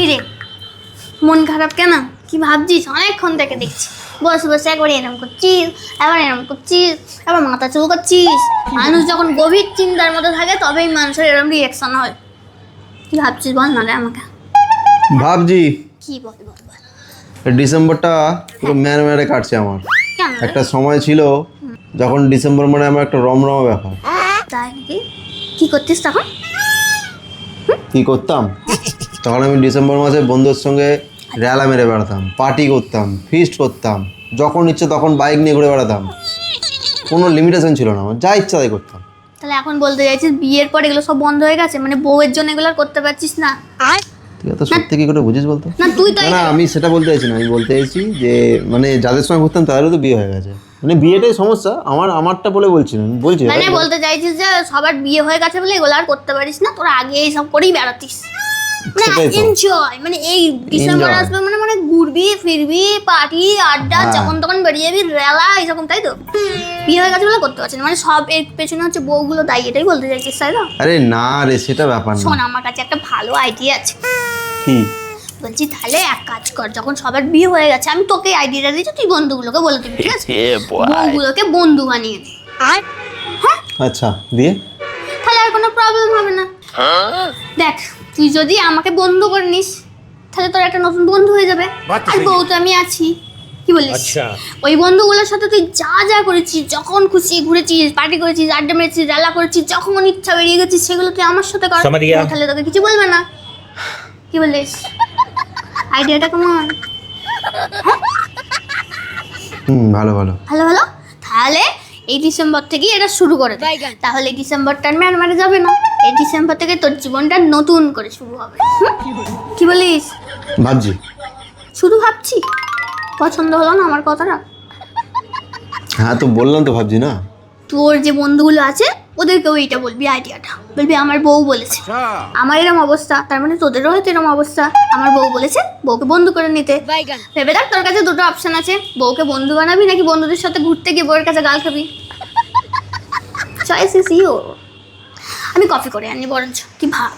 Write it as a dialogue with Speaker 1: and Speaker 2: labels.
Speaker 1: কিরে মন খারাপ কেন? কি ভাবছিস? অনেকক্ষণ থেকে দেখছি। বসে বসে একবার এরম করছিস আবার এরম করছিস আবার মাথা চুল করছিস। মানুষ যখন গভীর চিন্তার মধ্যে থাকে তবেই মানুষের এরম রিয়াকশন হয়। কি ভাবছিস বল না রে আমাকে?
Speaker 2: ভাবছি।
Speaker 1: কি বল বল
Speaker 2: ডিসেম্বরটা পুরো ম্যার ম্যারে কাটছে আমার। একটা সময় ছিল যখন ডিসেম্বর মানে আমার একটা রমরমা ব্যাপার।
Speaker 1: তাই নাকি? কি করছিস তখন?
Speaker 2: কি করতাম? তখন আমি ডিসেম্বর মাসে বন্ধুর সঙ্গে রেলা মেরে বেড়াতাম পার্টি করতাম ফিস্ট করতাম যখন ইচ্ছে তখন বাইক নিয়ে ঘুরে বেড়াতাম। কোনো লিমিটেশন ছিল না আমার যা ইচ্ছা তাই করতাম।
Speaker 1: তাহলে এখন বলতে চাইছিস বিয়ের পর এগুলো সব বন্ধ হয়ে গেছে? মানে বউয়ের জন্য এগুলো আর করতে পারছিস না?
Speaker 2: তুই এত সত্যি কি করে বুঝিস বলতো?
Speaker 1: না তুই তো
Speaker 2: না আমি সেটা বলতে চাইছি না আমি বলতে চাইছি যে মানে যাদের সঙ্গে ঘুরতাম তাদেরও তো বিয়ে হয়ে গেছে। মানে বিয়েটাই সমস্যা আমার আমারটা বলে বলছি না আমি বলছি
Speaker 1: মানে বলতে চাইছিস যে সবার বিয়ে হয়ে গেছে বলে এগুলো আর করতে পারিস না তোরা আগে এইসব করেই বেড়াতিস। মানে এনজয় মানে এই ডিসেম্বর আসবে মানে মানে ঘুরবি ফিরবি পার্টি আড্ডা
Speaker 2: হ্যাঁ।
Speaker 1: যখন তখন বেরিয়ে যাবি রেলা এইরকম তাই তো? বিয়ে হয়ে গেছে বলে করতে পারছিস মানে সব এর পেছনে হচ্ছে বউগুলো দায়ী এটাই বলতে চাইছিস তাই তো?
Speaker 2: আরে না রে সেটা ব্যাপার না।
Speaker 1: শোন আমার কাছে একটা ভালো আইডিয়া আছে।
Speaker 2: কি?
Speaker 1: বলছি তাহলে এক কাজ কর যখন সবার বিয়ে হয়ে গেছে আমি তোকে আইডিয়াটা দিচ্ছি তুই বন্ধুগুলোকে বলে দিবি ঠিক আছে? বউগুলোকে বন্ধু বানিয়ে দে।
Speaker 2: আচ্ছা দিয়ে?
Speaker 1: তাহলে আর কোনো প্রবলেম হবে না। দেখ তুই যদি আমাকে বন্ধু করে নিস তাহলে তোর একটা নতুন বন্ধু হয়ে যাবে। আর বউ তো আমি আছি। কি বলিস? আচ্ছা। ওই বন্ধুগুলোর সাথে তুই যা যা করেছিস যখন খুশি ঘুরেছিস পার্টি করেছিস আড্ডা মেরেছিস জ্বালা করেছিস যখন ইচ্ছা বেরিয়ে গেছিস সেগুলো তুই আমার সাথে কর। তাহলে তোকে কিছু বলবে না। কি বলিস? আইডিয়াটা কেমন? হ্যাঁ?
Speaker 2: হুম ভালো ভালো।
Speaker 1: ভালো ভালো? তাহলে এই ডিসেম্বর থেকেই এটা শুরু করে দে। তাহলে এই ডিসেম্বরটা আর ম্যান মারা যাবে না। এই ডিসেম্বর থেকে তোর জীবনটা নতুন করে শুরু হবে। হুম? কি বলিস?
Speaker 2: ভাবছি।
Speaker 1: শুধু ভাবছি? পছন্দ হলো না আমার কথাটা?
Speaker 2: হ্যাঁ তো বললাম তো ভাবছি না।
Speaker 1: তোর যে বন্ধুগুলো আছে ওদেরকেও এইটা বলবি আইডিয়াটা। বলবি আমার বউ বলেছে। আমার এরম অবস্থা তার মানে তোদেরও হয়তো এরম অবস্থা। আমার বউ বলেছে বউকে বন্ধু করে নিতে। ভেবে দেখ তোর কাছে দুটো অপশন আছে। বউকে বন্ধু বানাবি নাকি বন্ধুদের সাথে ঘুরতে গিয়ে বউয়ের কাছে গাল খাবি? চয়েস ইস ইউর আমি কফি করে আনি বরঞ্চ। কি ভাব?